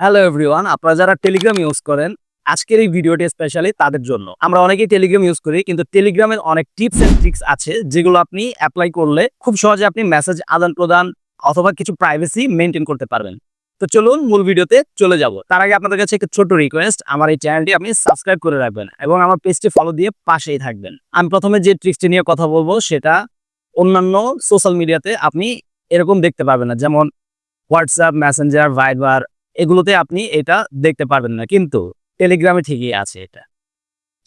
Hello everyone আপনারা যারা Telegram use করেন, আজকের এই ভিডিওটি স্পেশালি তাদের জন্য। আমরা অনেকেই টেলিগ্রাম ইউজ করি, কিন্তু টেলিগ্রামের অনেক টিপস এন্ড ট্রিক্স আছে, যেগুলো আপনি অ্যাপ্লাই করলে খুব সহজে আপনি মেসেজ আদান প্রদান অথবা কিছু প্রাইভেসি মেনটেন করতে পারবেন। তো চলুন মূল ভিডিওতে চলে যাব। তার আগে আপনাদের কাছে একটা ছোট রিকোয়েস্ট আমার এই চ্যানেলটি আপনি সাবস্ক্রাইব করে রাখবেন এবং আমার পেজটি ফলো দিয়ে পাশেই থাকবেন। আমি প্রথমে যে ট্রিক্সটি নিয়ে কথা বলব, সেটা অন্যান্য সোশ্যাল মিডিয়াতে আপনি এরকম দেখতে পারবেন না, যেমন হোয়াটসঅ্যাপ মেসেঞ্জার ভাইবার এগুলোতে আপনি এটা দেখতে পারবেন না। কিন্তু টেলিগ্রামে ঠিকই আছে এটা।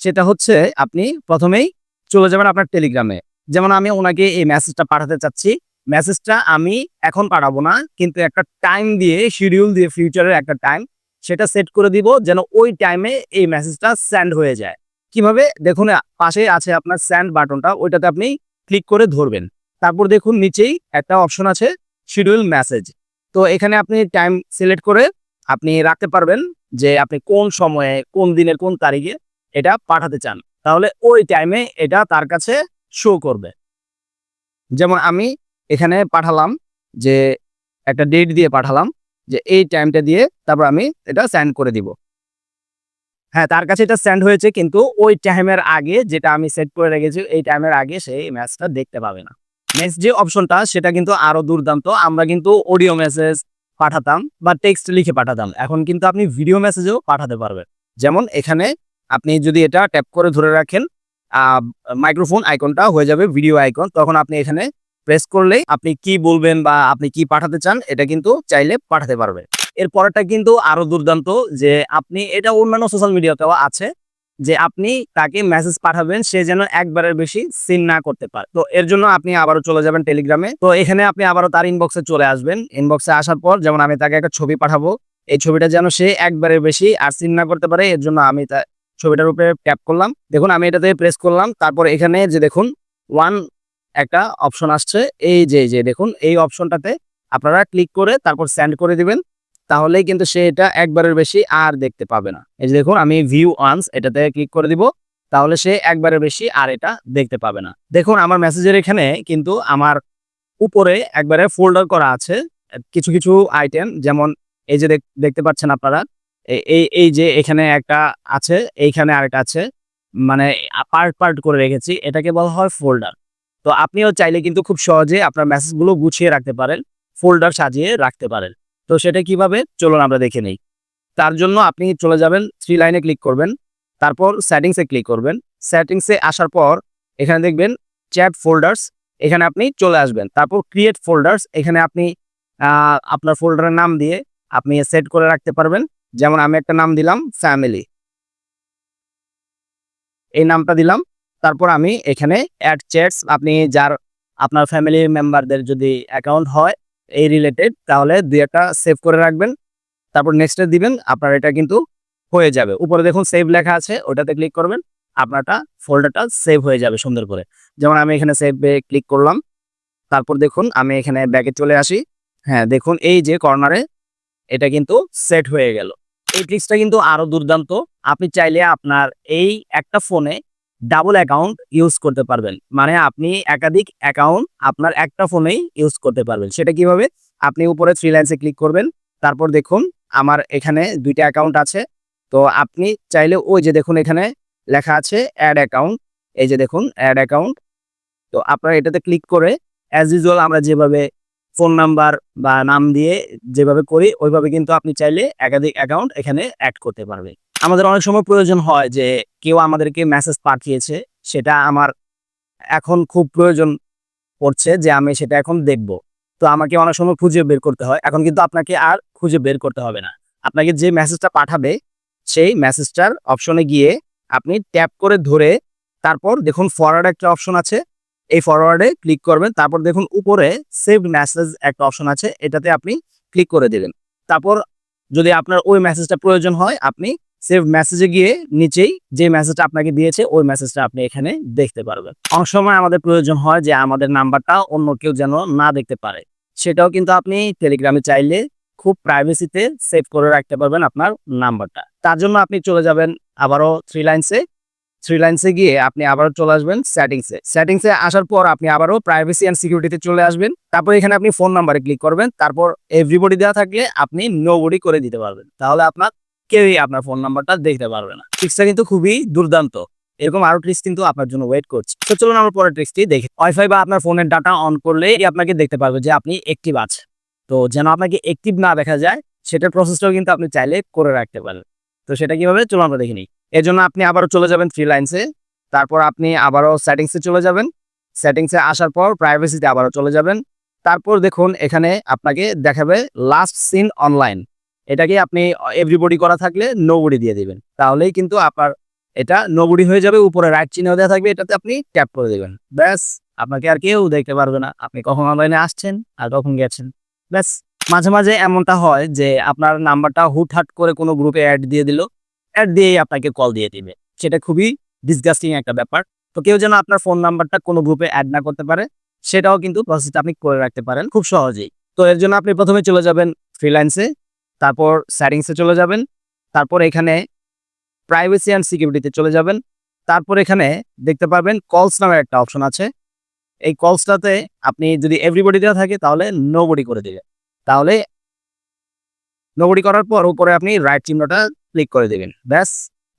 সেটা হচ্ছে আপনি প্রথমেই চলে যাবেন আপনার টেলিগ্রামে যেমন আমি ওনাকে এই মেসেজটা পাঠাতে চাচ্ছি। মেসেজটা আমি এখন পাঠাবো না, কিন্তু একটা টাইম দিয়ে শিডিউল দিয়ে ফিউচারের একটা টাইম সেটা সেট করে দিব যেন ওই টাইমে এই মেসেজটা সেন্ড হয়ে যায়। কীভাবে? দেখুন, পাশে আছে আপনার সেন্ড বাটনটা ওইটাতে আপনি ক্লিক করে ধরবেন। তারপর দেখুন, নিচেই একটা অপশন আছে শিডিউল মেসেজ তো এখানে আপনি টাইম সিলেক্ট করে আপনি রাখতে পারবেন যে আপনি কোন সময়ে, কোন দিনের, কোন তারিখে এটা পাঠাতে চান। তাহলে ওই টাইমে এটা তার কাছে শো করবে। যেমন আমি এখানে পাঠালাম যে, একটা ডেট দিয়ে পাঠালাম যে এই টাইমটা দিয়ে তারপর আমি এটা সেন্ড করে দিব। হ্যাঁ তার কাছে এটা সেন্ড হয়েছে কিন্তু ওই টাইমের আগে যেটা আমি সেট করে রেখেছি, এই টাইমের আগে সেই ম্যাচটা দেখতে পাবে না। নেক্সট যে অপশনটা সেটা কিন্তু আরও দুর্দান্ত। আমরা কিন্তু অডিও মেসেজ পাঠাতাম বা টেক্সট লিখে পাঠাতাম। এখন কিন্তু আপনি ভিডিও মেসেজও পাঠাতে পারবেন। যেমন এখানে আপনি যদি এটা ট্যাপ করে ধরে রাখেন মাইক্রোফোন আইকনটা হয়ে যাবে ভিডিও আইকন তখন আপনি এখানে প্রেস করলেই আপনি কি বলবেন বা আপনি কি পাঠাতে চান, এটা কিন্তু চাইলে পাঠাতে পারবেন। এর পরেরটা কিন্তু আরও দুর্দান্ত যে আপনি, এটা অন্যান্য সোশ্যাল মিডিয়াতেও আছে। যে আপনি তাকে মেসেজ পাঠাবেন, সে যেন একবারের বেশি সিন না করতে পারে। তো এর জন্য আপনি আবারও চলে যাবেন টেলিগ্রামে তো এখানে আপনি আবারও তার ইনবক্সে চলে আসবেন। ইনবক্সে আসার পর যেমন আমি তাকে একটা ছবি পাঠাবো, এই ছবিটা যেন সে একবারের বেশি আর সিন না করতে পারে, এর জন্য আমি তা ছবিটার উপরে ট্যাপ করলাম। দেখুন, আমি এটাতে প্রেস করলাম, তারপর এখানে যে দেখুন ওয়ান একটা অপশন আসছে। এই যে যে, দেখুন, এই অপশনটাতে আপনারা ক্লিক করে তারপর সেন্ড করে দিবেন। তাহলেই কিন্তু সে এটা একবারের বেশি আর দেখতে পাবে না। এই যে দেখুন, আমি ভিউ ওয়ান্স এটাতে ক্লিক করে দিব, তাহলে সে একবারের বেশি আর এটা দেখতে পাবে না। দেখুন, আমার মেসেজের এখানে কিন্তু আমার উপরে একবারে ফোল্ডার করা আছে কিছু কিছু আইটেম যেমন এই যে দেখ- দেখতে পাচ্ছেন আপনারা এই এই যে এখানে একটা আছে, এইখানে আরেকটা আছে মানে পার্ট পার্ট করে রেখেছি, এটাকে বলা হয় ফোল্ডার তো আপনিও চাইলে কিন্তু খুব সহজে আপনার মেসেজগুলো গুছিয়ে রাখতে পারেন ফোল্ডার সাজিয়ে রাখতে পারেন। তো সেটা কীভাবে? চলুন আমরা দেখে নেই। তার জন্য আপনি চলে যাবেন থ্রি লাইনে ক্লিক করবেন, তারপর সেটিংসে ক্লিক করবেন। সেটিংসে আসার পর এখানে দেখবেন চ্যাট ফোল্ডার্স এখানে আপনি চলে আসবেন। তারপর ক্রিয়েট ফোল্ডার্স এখানে আপনি আপনার ফোল্ডারের নাম দিয়ে আপনি সেট করে রাখতে পারবেন। যেমন আমি একটা নাম দিলাম ফ্যামিলি এই নামটা দিলাম, তারপর আমি এখানে অ্যাড চ্যাটস আপনি যার, আপনার ফ্যামিলি মেম্বারদের যদি অ্যাকাউন্ট হয় এই রিলেটেড তাহলে দুই একটা সেভ করে রাখবেন। তারপর নেক্সটে দিবেন, আপনার এটা কিন্তু হয়ে যাবে। উপরে দেখুন সেভ লেখা আছে, ওটাতে ক্লিক করবেন, আপনারটা ফোল্ডারটা সেভ হয়ে যাবে সুন্দর করে। যেমন আমি এখানে সেভে ক্লিক করলাম, তারপর দেখুন আমি এখানে ব্যাগে চলে আসি। হ্যাঁ দেখুন এই যে কর্নারে এটা কিন্তু সেট হয়ে গেল। এই ট্রিক্সটা কিন্তু আরও দুর্দান্ত। আপনি চাইলে আপনার এই একটা ফোনে ডাবল অ্যাকাউন্ট ইউজ করতে পারবেন। মানে আপনি একাধিক অ্যাকাউন্ট আপনার একটা ফোনেই ইউজ করতে পারবেন। সেটা কীভাবে? আপনি উপরে ফ্রিল্যান্সে ক্লিক করবেন। তারপর দেখুন, আমার এখানে দুইটা অ্যাকাউন্ট আছে। তো আপনি চাইলে ওই যে দেখুন এখানে লেখা আছে অ্যাড অ্যাকাউন্ট এই যে দেখুন অ্যাড অ্যাকাউন্ট তো আপনারা এটাতে ক্লিক করে অ্যাজ ইউজুয়াল আমরা যেভাবে ফোন নাম্বার বা নাম দিয়ে যেভাবে করি, ওইভাবে কিন্তু আপনি চাইলে একাধিক অ্যাকাউন্ট এখানে অ্যাড করতে পারবেন। আমাদের অনেক সময় প্রয়োজন হয় যে কেউ আমাদেরকে মেসেজ পাঠিয়েছে, সেটা আমার এখন খুব প্রয়োজন পড়ছে যে আমি সেটা এখন দেখব। তো আমাকে অনেক সময় খুঁজে বের করতে হয়। এখন কিন্তু আপনাকে আর খুঁজে বের করতে হবে না। আপনাকে যে মেসেজটা পাঠাবে, সেই মেসেজটার অপশনে গিয়ে আপনি ট্যাপ করে ধরে তারপর দেখুন ফরওয়ার্ড একটা অপশন আছে। এই ফরওয়ার্ডে ক্লিক করবেন, তারপর দেখুন উপরে সেভ মেসেজ একটা অপশন আছে। এটাতে আপনি ক্লিক করে দেবেন তারপর যদি আপনার ওই মেসেজটা প্রয়োজন হয়, আপনি সেভ মেসেজে গিয়ে নিচেই যে মেসেজটা আপনাকে দিয়েছে, ওই মেসেজটা আপনি এখানে দেখতে পারবেন। অনেক সময় আমাদের প্রয়োজন হয় যে আমাদের নাম্বারটা অন্য কেউ যেন না দেখতে পারে। সেটাও কিন্তু আপনি টেলিগ্রামে চাইলে খুব প্রাইভেসিতে সেভ করে রাখতে পারবেন আপনার নাম্বারটা। তার জন্য আপনি চলে যাবেন আবারও থ্রি লাইনসে থ্রি লাইন্সে গিয়ে আপনি আবারও চলে আসবেন সেটিংসে সেটিংসে আসার পর আপনি আবারও প্রাইভেসি অ্যান্ড সিকিউরিটিতে চলে আসবেন। তারপর এখানে আপনি ফোন নাম্বারে ক্লিক করবেন। তারপর এভরিবডি দেওয়া থাকলে আপনি নো বডি করে দিতে পারবেন। তাহলে আপনার কেউই আপনার ফোন নাম্বারটা দেখতে পারবে না। ট্রিক্সটা কিন্তু খুবই দুর্দান্ত। এরকম আরও ট্রিক্স কিন্তু আপনার জন্য ওয়েট করছে। তো চলুন আমরা পরের ট্রিক্সটি দেখি। ওয়াইফাই বা আপনার ফোনের ডাটা অন করলে আপনাকে দেখতে পারবে যে আপনি অ্যাক্টিভ আছে তো যেন আপনাকে অ্যাক্টিভ না দেখা যায়, সেটার প্রসেসটাও কিন্তু আপনি চাইলে করে রাখতে পারেন। তো সেটা কীভাবে? চলুন আমরা দেখে নিই। এর জন্য আপনি আবারও চলে যাবেন থ্রি লাইন্সে তারপর আপনি আবারও সেটিংসে চলে যাবেন। সেটিংসে আসার পর প্রাইভেসিতে আবারও চলে যাবেন। তারপর দেখুন, এখানে আপনাকে দেখাবে লাস্ট সিন অনলাইন এটাকে আপনি এভরিবডি করা থাকলে নো বডি দিয়ে দিবেন। তাহলেই কিন্তু আপনার এটা নো বডি হয়ে যাবে, উপরে রাইট চিহ্ন দেওয়া থাকবে, এটাতে আপনি ট্যাপ করে দেবেন। ব্যাস, আপনাকে আর কেউ দেখতে পারবে না। আপনি কখন অনলাইনে আসছেন আর কখন গেছেন। ব্যাস, মাঝে মাঝে এমনটা হয় যে আপনার নাম্বারটা হুটহাট করে কোনো গ্রুপে অ্যাড দিয়ে দিল। অ্যাড দিয়েই আপনাকে কল দিয়ে দিবে। সেটা খুবই ডিসগাস্টিং একটা ব্যাপার। তো কেউ যেন আপনার ফোন নাম্বারটা কোনো গ্রুপে অ্যাড না করতে পারে, সেটাও কিন্তু প্রসেসটা আপনি করে রাখতে পারেন খুব সহজেই। তো এর জন্য আপনি প্রথমে চলে যাবেন ফ্রিল্যান্সে তারপর সেটিংসে চলে যাবেন, তারপর এখানে প্রাইভেসি অ্যান্ড সিকিউরিটিতে চলে যাবেন, তারপর এখানে দেখতে পারবেন কলস নামের একটা অপশন আছে। এই কলসটাতে আপনি যদি এভরিবডি দেওয়া থাকে তাহলে নো বডি করে দিবেন। তাহলে নো বডি করার পর উপরে আপনি রাইট চিহ্নটা ক্লিক করে দেবেন। ব্যাস,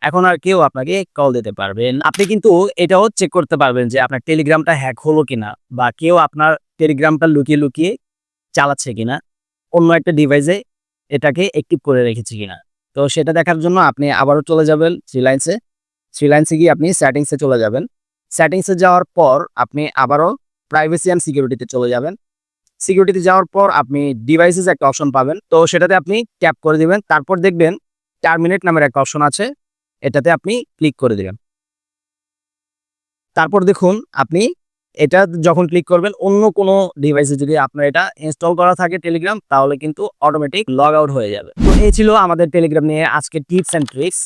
এখন আর কেউ আপনাকে কল দিতে পারবেন আপনি কিন্তু এটাও চেক করতে পারবেন যে আপনার টেলিগ্রামটা হ্যাক হলো কিনা বা কেউ আপনার টেলিগ্রামটা লুকিয়ে লুকিয়ে চালাচ্ছে কিনা। অন্য একটা ডিভাইসে এটাকে অ্যাক্টিভ করে রেখেছে কিনা। তো সেটা দেখার জন্য আপনি আবারও চলে যাবেন থ্রিলাইন্সে থ্রিলাইন্সে গিয়ে আপনি সেটিংসে চলে যাবেন। সেটিংসে যাওয়ার পর আপনি আবারও প্রাইভেসি অ্যান্ড সিকিউরিটিতে চলে যাবেন। সিকিউরিটিতে যাওয়ার পর আপনি ডিভাইসেস একটা অপশন পাবেন। তো সেটাতে আপনি ট্যাপ করে দিবেন। তারপর দেখবেন টার্মিনেট নামের একটা অপশন আছে। এটাতে আপনি ক্লিক করে দিবেন। তারপর দেখুন, আপনি এটা যখন ক্লিক করবেন, অন্য কোনো ডিভাইসে যদি আপনার এটা ইনস্টল করা থাকে টেলিগ্রাম তাহলে কিন্তু অটোমেটিক লগ আউট হয়ে যাবে। তো এই ছিল আমাদের টেলিগ্রাম নিয়ে আজকে টিপস অ্যান্ড ট্রিক্স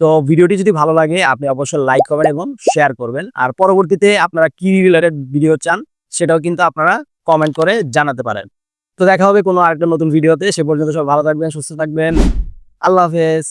তো ভিডিওটি যদি ভালো লাগে, আপনি অবশ্যই লাইক করবেন এবং শেয়ার করবেন। আর পরবর্তীতে আপনারা কি রিলেটেড ভিডিও চান, সেটাও কিন্তু আপনারা কমেন্ট করে জানাতে পারেন। তো দেখা হবে কোনো আরেকটা নতুন ভিডিওতে সে পর্যন্ত সব ভালো থাকবেন, সুস্থ থাকবেন। আল্লাহ হাফেজ।